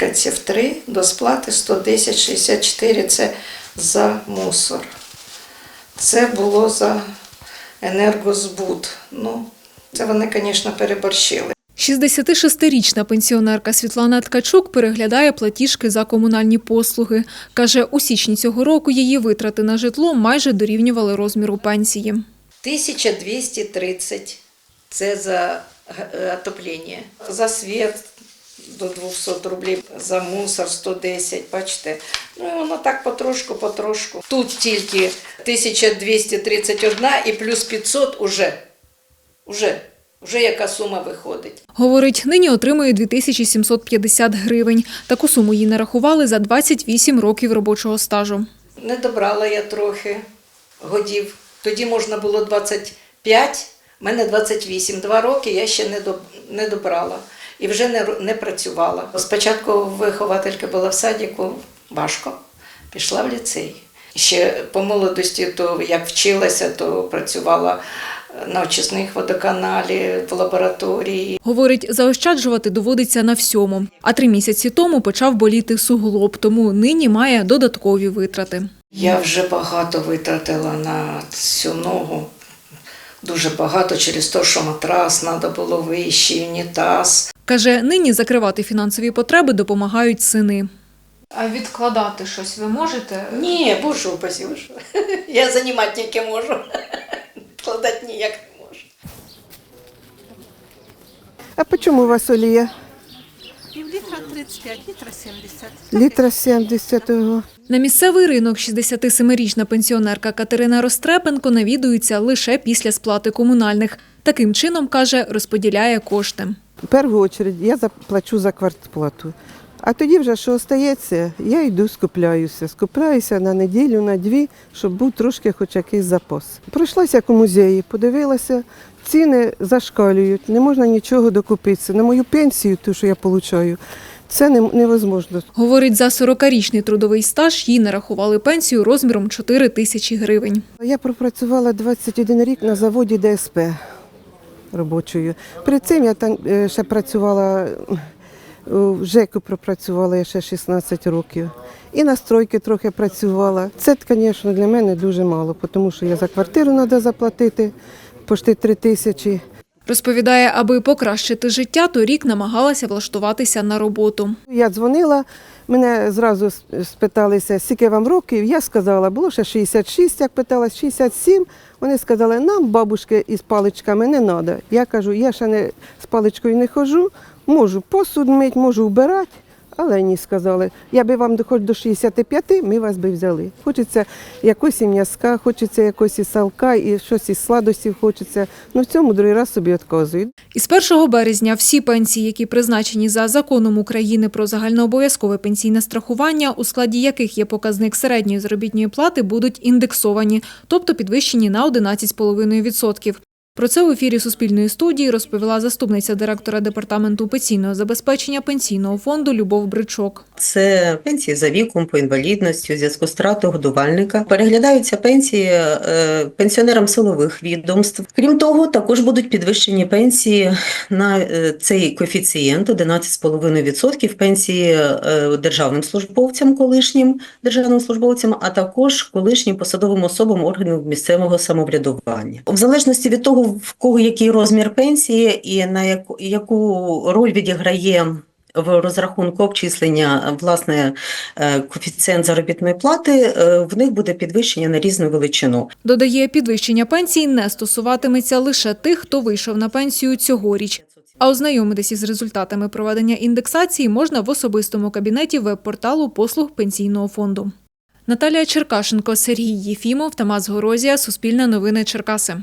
мешканців 3, до сплати 110,64 це за мусор. Це було за енергозбут. Ну, це вони, звісно, переборщили. 66-річна пенсіонерка Світлана Ткачук переглядає платіжки за комунальні послуги. Каже, у січні цього року її витрати на житло майже дорівнювали розміру пенсії. 1230 це за е, отоплення. За світ до 200 рублів, за мусор 110, бачите. Ну і воно так потрошку, потрошку. Тут тільки 1231 і плюс 500 уже. Уже. Вже яка сума виходить. Говорить, нині отримує 2750 гривень. Таку суму їй нарахували за 28 років робочого стажу. Не добрала я трохи годів. Тоді можна було 25, в мене 28. Два роки я ще не, не добрала і вже не, не працювала. Спочатку вихователька була в садіку, важко, пішла в ліцей. Ще по молодості, то як вчилася, то працювала на очисних водоканалі, в лабораторії. Говорить, заощаджувати доводиться на всьому. А три місяці тому почав боліти суглоб, тому нині має додаткові витрати. Я вже багато витратила на цю ногу. Дуже багато через те, що матрас треба було вищий, унітаз. Каже, нині закривати фінансові потреби допомагають сини. А відкладати щось ви можете? Ні, ви що. Я займати тільки можу. Вкладати ніяк не можу. А по чому у вас олія? Літра 35, літра 70. Літра 70. На місцевий ринок 67-річна пенсіонерка Катерина Рострепенко навідується лише після сплати комунальних. Таким чином, каже, розподіляє кошти. В першу чергу я заплачу за квартплату. А тоді вже що остається, я йду скупляюся. Скупляюся на неділю, на дві, щоб був трошки хоч якийсь запас. Пройшлася як у музеї, подивилася, ціни зашкалюють, не можна нічого докупитися. На мою пенсію, ту, що я отримую, це невозможно. Говорить, за 40-річний трудовий стаж їй нарахували пенсію розміром 4 тисячі гривень. Я пропрацювала 21 рік на заводі ДСП робочою. Перед цим я там е, ще працювала е, в ЖЕКу пропрацювала я ще 16 років. І на стройки трохи працювала. Це, звісно, для мене дуже мало, тому що я за квартиру треба заплатити почти 3 тисячі. Розповідає, аби покращити життя, торік намагалася влаштуватися на роботу. Я дзвонила, мене зразу спиталися, скільки вам років. Я сказала, було ще 66, як питала, 67. Вони сказали, нам бабушки із паличками не треба. Я кажу, я ще не з паличкою не ходжу, можу посуд мити, можу вбирати. Але ні, сказали, я би вам хоч до 65, ми вас би взяли. Хочеться якось і м'язка, хочеться якось і салка, і щось із сладостів хочеться. Ну в цьому другий раз собі відказують. Із 1 березня всі пенсії, які призначені за законом України про загальнообов'язкове пенсійне страхування, у складі яких є показник середньої заробітної плати, будуть індексовані, тобто підвищені на 11,5%. Про це у ефірі Суспільної студії розповіла заступниця директора департаменту пенсійного забезпечення пенсійного фонду Любов Бричок. Це пенсії за віком, по інвалідності, у зв'язку з втратою годувальника. Переглядаються пенсії е, пенсіонерам силових відомств. Крім того, також будуть підвищені пенсії на е, цей коефіцієнт 11,5% пенсії е, державним службовцям, колишнім державним службовцям, а також колишнім посадовим особам органів місцевого самоврядування. В залежності від того, в кого який розмір пенсії і на яку, яку роль відіграє в розрахунку обчислення власне е, коефіцієнт заробітної плати, е, в них буде підвищення на різну величину. Додає, підвищення пенсій не стосуватиметься лише тих, хто вийшов на пенсію цьогоріч. А ознайомитися з результатами проведення індексації можна в особистому кабінеті веб-порталу послуг пенсійного фонду. Наталія Черкашенко, Сергій Єфімов, Тамас Горозія, Суспільне новини Черкаси.